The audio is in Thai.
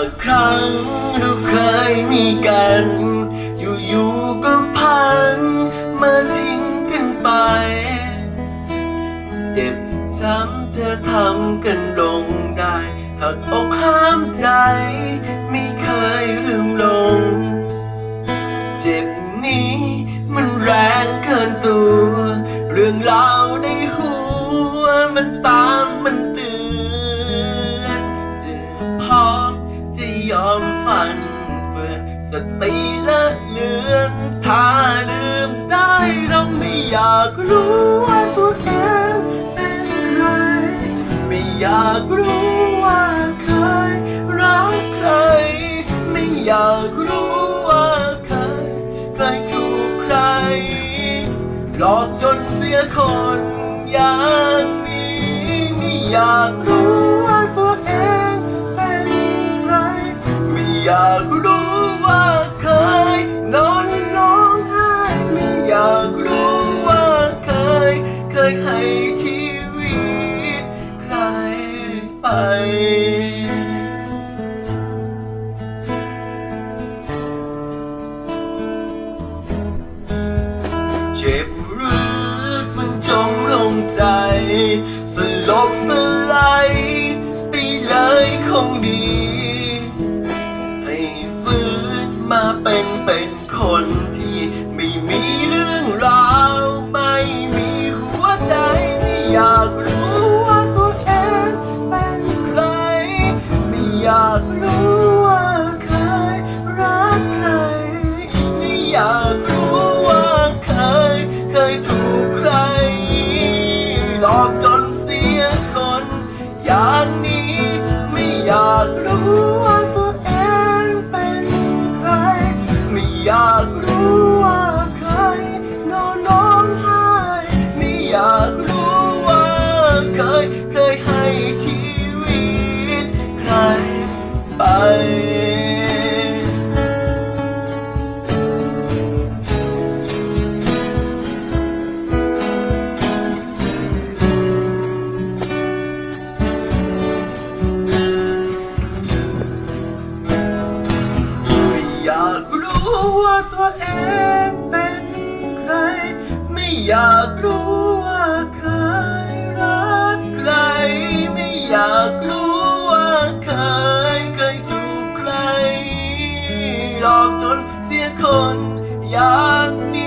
ากครั้งเราเคยมีกัน อยู่ๆก็พันมาทิ้งกันไป เจ็บช้ำเธอทำกันลงได้หักอกห้ามใจ ไม่เคยลืมลง เจ็บนี้มันแรงเกินตัว เรื่องราวในหัวมันตา ยอมฝันเฟือนสติและเลือนถ้าลืมได้เราไม่อยากรู้ว่าตัวเองเป็นใคร ไม่อยากรู้ว่าเคยรักใคร ไม่อยากรู้ว่าเคยเคยถูกใคร หลอกจนเสียคนอย่างนี้ไม่อยากรู้ เจ็บรึกมันจมลงใจ สลบสลายไปเลยคงดี ให้ฟื้นมาเป็นเป็นคนที่ไม่มีเรื่องราว ไม่มีหัวใจไม่อยาก ไปไม่อยากรู้ว่าตัวเองเป็นใคร ไม่อยากรู้ว่าเคยรักใคร ไม่อยากรู้ว่าเคย อย่